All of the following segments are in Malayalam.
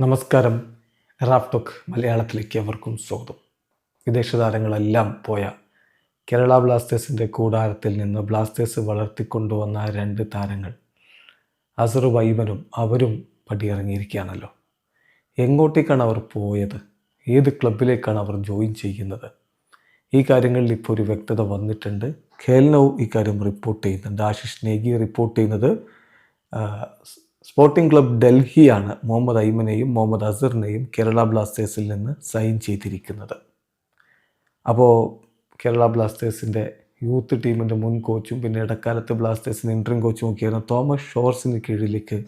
നമസ്കാരം. റാഫ് റാഫ്ടോക്ക് മലയാളത്തിലേക്ക് അവർക്കും സ്വാഗതം. വിദേശ താരങ്ങളെല്ലാം പോയ കേരള ബ്ലാസ്റ്റേഴ്സിന്റെ കൂടാരത്തിൽ നിന്ന് ബ്ലാസ്റ്റേഴ്സ് വളർത്തിക്കൊണ്ടുവന്ന രണ്ട് താരങ്ങൾ അസറു വൈബനും അവരും പടിയിറങ്ങിയിരിക്കുകയാണല്ലോ. എങ്ങോട്ടേക്കാണ് അവർ പോയത്? ഏത് ക്ലബിലേക്കാണ് അവർ ജോയിൻ ചെയ്യുന്നത്? ഈ കാര്യങ്ങളിൽ ഇപ്പോൾ ഒരു വ്യക്തത വന്നിട്ടുണ്ട്. ഖേൽനവും ഇക്കാര്യം റിപ്പോർട്ട് ചെയ്യുന്നുണ്ട്. ആശിഷ് നേഗി റിപ്പോർട്ട് ചെയ്യുന്നത് സ്പോർട്ടിംഗ് ക്ലബ് ഡൽഹിയാണ് മുഹമ്മദ് ഐമനെയും മുഹമ്മദ് അസറിനെയും കേരള ബ്ലാസ്റ്റേഴ്സിൽ നിന്ന് സൈൻ ചെയ്തിരിക്കുന്നത്. അപ്പോൾ കേരള ബ്ലാസ്റ്റേഴ്സിന്റെ യൂത്ത് ടീമിന്റെ മുൻ കോച്ചും പിന്നെ ഇടക്കാലത്ത് ബ്ലാസ്റ്റേഴ്സിന്റെ ഇൻട്രീം കോച്ചും ഒക്കെയായിരുന്ന തോമസ് ഷോർസിന് കീഴിലേക്ക്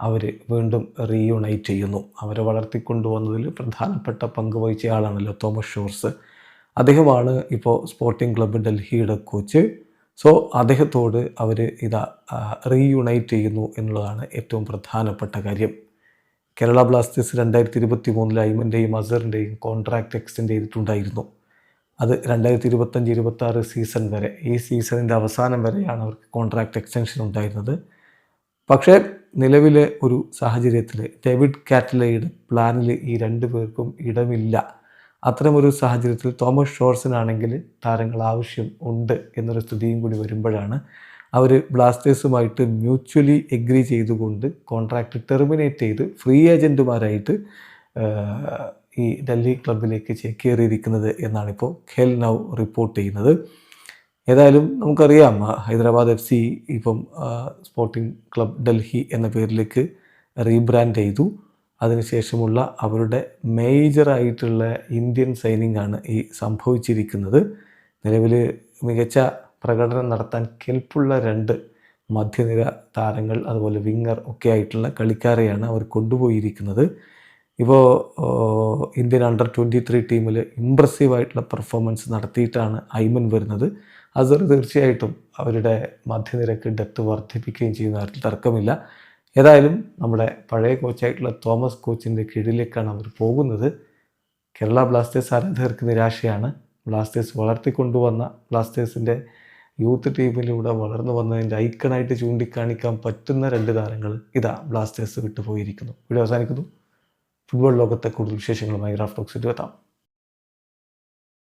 അവർ വീണ്ടും റീയുണൈറ്റ് ചെയ്യുന്നു. അവരെ വളർത്തിക്കൊണ്ടുവന്നതിൽ പ്രധാനപ്പെട്ട പങ്ക് വഹിച്ച ആളാണല്ലോ തോമസ് ഷോർസ്. അദ്ദേഹമാണ് ഇപ്പോൾ സ്പോർട്ടിംഗ് ക്ലബ് ഡൽഹിയുടെ കോച്ച് സോ അദ്ദേഹത്തോട് അവർ ഇതാ റീയുണൈറ്റ് ചെയ്യുന്നു എന്നുള്ളതാണ് ഏറ്റവും പ്രധാനപ്പെട്ട കാര്യം. കേരള ബ്ലാസ്റ്റേഴ്സ് രണ്ടായിരത്തി ഇരുപത്തി മൂന്നിൽ ഐമന്റെയും അസറിന്റെയും കോൺട്രാക്റ്റ് എക്സ്റ്റെൻഡ് ചെയ്തിട്ടുണ്ടായിരുന്നു. അത് രണ്ടായിരത്തി ഇരുപത്തഞ്ച് ഇരുപത്താറ് സീസൺ വരെ ഈ സീസണിന്റെ അവസാനം വരെയാണ് അവർക്ക് കോൺട്രാക്റ്റ് എക്സ്റ്റൻഷൻ ഉണ്ടായിരുന്നത്. പക്ഷേ നിലവിലെ ഒരു സാഹചര്യത്തിൽ ഡേവിഡ് കാറ്റലയുടെ പ്ലാനിൽ ഈ രണ്ടു പേർക്കും ഇടമില്ല. അത്തരമൊരു സാഹചര്യത്തിൽ തോമസ് ഷോർസിനാണെങ്കിൽ താരങ്ങൾ ആവശ്യം ഉണ്ട് എന്നൊരു സ്ഥിതിയും കൂടി വരുമ്പോഴാണ് അവർ ബ്ലാസ്റ്റേഴ്സുമായിട്ട് മ്യൂച്വലി എഗ്രി ചെയ്തുകൊണ്ട് കോൺട്രാക്റ്റ് ടെർമിനേറ്റ് ചെയ്ത് ഫ്രീ ഏജന്റുമാരായിട്ട് ഈ ഡൽഹി ക്ലബിലേക്ക് ചേക്കേറിയിരിക്കുന്നത് എന്നാണിപ്പോൾ ഖേൽ നൗ റിപ്പോർട്ട് ചെയ്യുന്നത്. ഏതായാലും നമുക്കറിയാം ഹൈദരാബാദ് എഫ് സി ഇപ്പം സ്പോർട്ടിംഗ് ക്ലബ് ഡൽഹി എന്ന പേരിലേക്ക് റീബ്രാൻഡ് ചെയ്തു. അതിനുശേഷമുള്ള അവരുടെ മേജറായിട്ടുള്ള ഇന്ത്യൻ സൈനിങ് ആണ് ഈ സംഭവിച്ചിരിക്കുന്നത്. നിലവിൽ മികച്ച പ്രകടനം നടത്താൻ കെൽപ്പുള്ള രണ്ട് മധ്യനിര താരങ്ങൾ അതുപോലെ വിങ്ങർ ഒക്കെ ആയിട്ടുള്ള കളിക്കാരെയാണ് അവർ കൊണ്ടുപോയിരിക്കുന്നത്. ഇപ്പോൾ ഇന്ത്യൻ അണ്ടർ ട്വന്റി ത്രീ ടീമിൽ ഇമ്പ്രസീവായിട്ടുള്ള പെർഫോമൻസ് നടത്തിയിട്ടാണ് ഐമൻ വരുന്നത്. അസർ തീർച്ചയായിട്ടും അവരുടെ മധ്യനിരക്ക് ഡെപ്ത് വർദ്ധിപ്പിക്കുകയും ചെയ്യുന്ന കാര്യത്തിൽ തർക്കമില്ല. ഏതായാലും നമ്മുടെ പഴയ കോച്ചായിട്ടുള്ള തോമസ് കോച്ചിന്റെ കീഴിലേക്കാണ് അവർ പോകുന്നത്. കേരള ബ്ലാസ്റ്റേഴ്സ് ആരാധകർക്ക് നിരാശയാണ്. ബ്ലാസ്റ്റേഴ്സ് വളർത്തിക്കൊണ്ടുവന്ന ബ്ലാസ്റ്റേഴ്സിന്റെ യൂത്ത് ടീമിലൂടെ വളർന്നു വന്നതിന്റെ ഐക്കണായിട്ട് ചൂണ്ടിക്കാണിക്കാൻ പറ്റുന്ന രണ്ട് താരങ്ങൾ ഇതാ ബ്ലാസ്റ്റേഴ്സ് വിട്ടുപോയിരിക്കുന്നു. ഇവിടെ അവസാനിക്കുന്നു. ഫുട്ബോൾ ലോകത്തെ കൂടുതൽ വിശേഷങ്ങളുമായി റാഫ്റ്റോക്സിറ്റ് എത്താം.